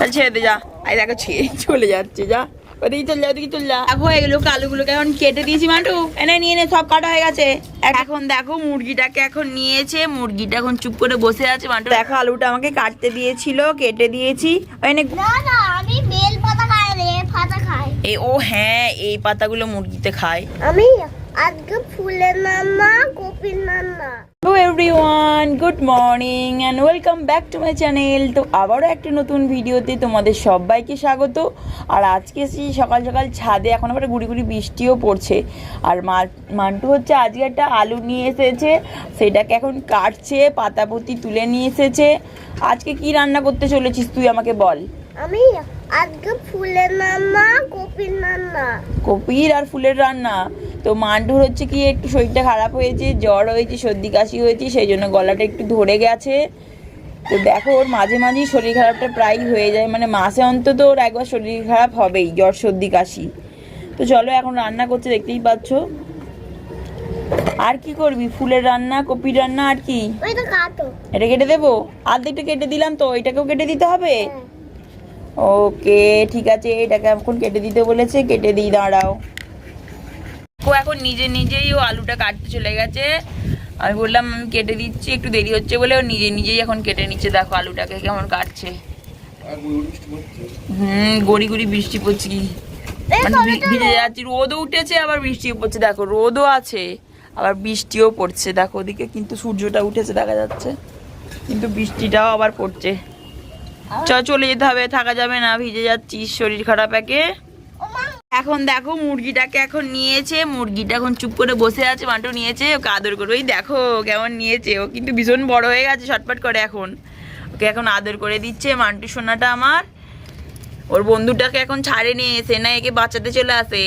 তাহলে ছেড়ে দে যা। আই দেখো ছেড়ে চলে যাচ্ছে যা। ওদিকে চল যা ওদিকে চল যা দেখো এগুলো আলুগুলোকে এখন কেটে দিয়েছি মাটু এনে নিয়ে নে সব কাটা হয়ে গেছে। এখন দেখো মুরগিটাকে এখন নিয়েছে মুরগিটা এখন চুপ করে বসে আছে মাটু দেখো আলুটা আমাকে কাটতে দিয়েছিল কেটে দিয়েছি। এনে না না আমি বেল পাতা খাই রে পাতা খাই। এ ও হ্যাঁ এই পাতাগুলো মুরগিতে খায়। আমি আজকে ফুলের নানা কপির নানা hello everyone good morning and welcome back to my channel তো আবারও একটা নতুন ভিডিওতে তোমাদের সবাইকে স্বাগত। আর আজকে সেই সকাল সকাল ছাদে এখন আবার গুড়ি গুড়ি বৃষ্টিও পড়ছে। আর মান্টু হচ্ছে আজকে একটা আলু নিয়ে এসেছে সেটাকে এখন কাটছে পাতাপতি তুলে নিয়ে এসেছে। আজকে কি রান্না করতে চলেছিস তুই আমাকে বল। আমি আজকে ফুলের নানা কপির নানা কপির আর ফুলের রান্না। তো মান্টুর হচ্ছে কি একটু শরীরটা খারাপ হয়েছে জ্বর হয়েছে সর্দি কাশি হয়েছে সেই জন্য গলাটা একটু ধরে গেছে। তো দেখো ওর মাঝে মাঝেই শরীর খারাপটা প্রায়ই হয়ে যায় মানে মাসে অন্তত ওর একবার শরীর খারাপ হবেই জ্বর সর্দি কাশি। তো চলো এখন রান্না করছে দেখতেই পাচ্ছ। আর কি করবি? ফুলের রান্না কপির রান্না আর কি? এটা কেটে দেবো? আর্ধেকটা কেটে দিলাম তো এটাকেও কেটে দিতে হবে? হ্যাঁ। ওকে ঠিক আছে এটাকে এখন কেটে দিতে বলেছে কেটে দিই দাঁড়াও। ও এখন নিজে নিজেই ও আলুটা কাটতে চলে গেছে। আমি বললাম আমি কেটে দিচ্ছি একটু দেরি হচ্ছে বলে ও নিজে নিজেই এখন কেটে নিচ্ছে। দেখো আলুটাকে কেমন কাটছে। হুম গড়ি গড়ি বৃষ্টি পড়ছে কি? মানে ভিজে যাচ্ছি রোদও উঠেছে আবার বৃষ্টিও পড়ছে। দেখো রোদও আছে আবার বৃষ্টিও পড়ছে। দেখো ওদিকে কিন্তু সূর্যটা উঠেছে দেখা যাচ্ছে। কিন্তু বৃষ্টিটাও আবার পড়ছে। চ চলে যেতে হবে থাকা যাবে না ভিজে যাচ্ছিস শরীর খারাপ একে। এখন দেখো মুরগিটাকে এখন নিয়েছে মুরগিটা এখন চুপ করে বসে আছে মাটু নিয়েছে ওকে আদর করে ওই দেখো কেমন নিয়েছে ও কিন্তু ভীষণ বড় হয়ে গেছে ছটপট করে এখন। ওকে এখন আদর করে দিচ্ছে মান্টু সোনাটা আমার। ওর বন্ধুটাকে এখন ছাড়ে নিয়ে এসে না একে বাঁচাতে চলে আসে।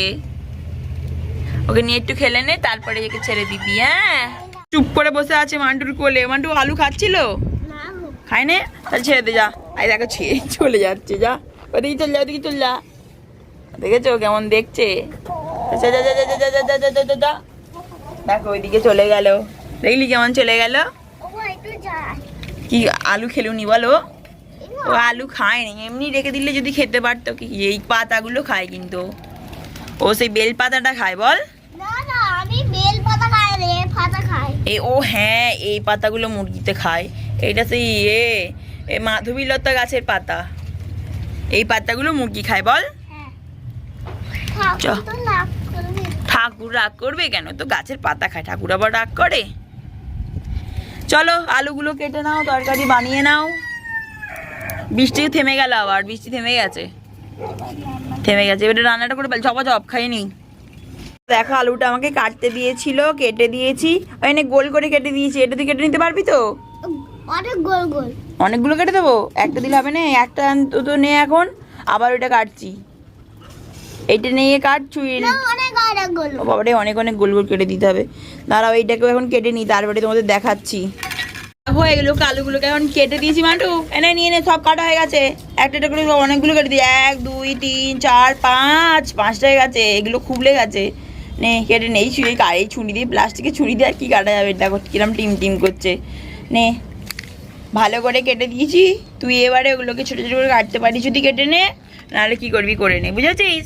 ওকে নিয়ে একটু খেলে নে তারপরে একে ছেড়ে দিবি হ্যাঁ? চুপ করে বসে আছে মান্টুর কোলে। মান্টু আলু খাচ্ছিল? খায় নে তাহলে ছেড়ে দে যা। আই দেখো ছেড়ে চলে যাচ্ছে যা। ওদিকে চল যা ওদিকে চল যা। দেখেছ কেমন দেখছে দেখো ওইদিকে চলে গেল দেখলি কেমন চলে গেল কি আলু খেলুনি বলো ও আলু খায়নি এমনি রেখে দিলে যদি খেতে পারতো কি এই পাতাগুলো খায় কিন্তু ও সেই বেল পাতাটা খায় বল এ ও হ্যাঁ এই পাতাগুলো মুরগিতে খায় এটা সেই ইয়ে মাধবীলতা গাছের পাতা এই পাতাগুলো মুরগি খায় বল চ। ঠাকুর তো রাগ করবে কেন? তো গাছের পাতা খায়। ঠাকুর আবার রাগ করে। চলো আলুগুলো কেটে নাও তরকারি বানিয়ে নাও। বৃষ্টি থেমে গেল আবার বৃষ্টি থেমে গেছে। থেমে গেছে। এবারে রান্নাটা করে ফেল। চপা চপ খাইনি দেখো আলুটা আমাকে কাটতে দিয়েছিল কেটে দিয়েছি। ওই নে গোল করে কেটে দিয়েছি। এটা তুই কেটে নিতে পারবি তো? অনেক গোল গোল। অনেকগুলো কেটে দেবো? একটা দিলে হবে না? একটা অন্তত নে এখন। আবার ওইটা কাটছি। এইটা নিয়ে কাট ছুঁয়ে না। অনেক অনেক গোল ও বাবারে অনেক অনেক গোল গোল কেটে দিতে হবে। দাঁড়াও এইটাকেও এখন কেটে নিই তারপরে তোমাদের দেখাচ্ছি। হয়ে গেলো আলুগুলোকে এখন কেটে দিয়েছি মাটু এনে নিয়ে নে সব কাটা হয়ে গেছে। একটা একটা করে অনেকগুলো কেটে দিই। এক দুই তিন চার পাঁচ পাঁচটা হয়ে গেছে। এগুলো খুবলে গেছে। নে কেটে নেই ছুঁড়ি এই ছুরি দিয়ে প্লাস্টিকের ছুরি দিয়ে আর কি কাটা যাবে? দেখো কিরম টিম টিম করছে। নে ভালো করে কেটে দিয়েছি। তুই এবারে ওগুলোকে ছোটো ছোটো করে কাটতে পারিস যদি কেটে নে নাহলে কি করবি? করে নে বুঝেছিস?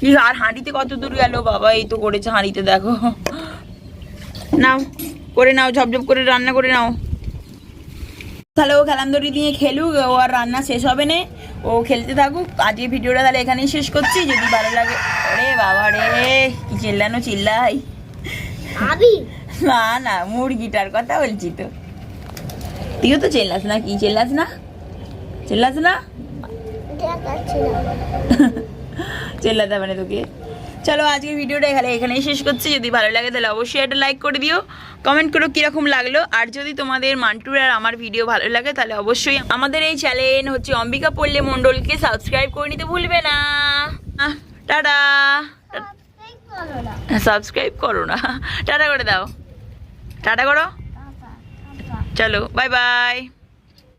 কি আর হাঁড়িতে কত দূর গেল? বাবা এই তো করেছে হাঁড়িতে দেখো। নাও করে নাও ঝপঝপ করে রান্না করে নাও। তাহলে ও খেলামদড়ি দিয়ে খেলুক ও আর রান্না শেষ হবে না। ও খেলতে থাকুক। আজকে ভিডিওটা তাহলে এখানেই শেষ করছি। যদি ভালো লাগে ওরে বাবা রে কি চিল্লানো চিল্লাই। না না মুরগিটার কথা বলছি তো। তুইও তো চেল্লাস না কি চেল্লাস না? চেল্লাস না। চেল্লাতে হবে না তোকে। চলো আজকের ভিডিওটা এখানে এখানেই শেষ করছি। যদি ভালো লাগে তাহলে অবশ্যই একটা লাইক করে দিও। কমেন্ট করো কীরকম লাগল। আর যদি তোমাদের মান্টুর আর আমার ভিডিও ভালো লাগে তাহলে অবশ্যই আমাদের এই চ্যানেল হচ্ছে অম্বিকা পল্লী মণ্ডলকে সাবস্ক্রাইব করে নিতে ভুলবে না। টাটা। সাবস্ক্রাইব করো না। টাটা করে দাও। টাটা করো। চলো বাই বাই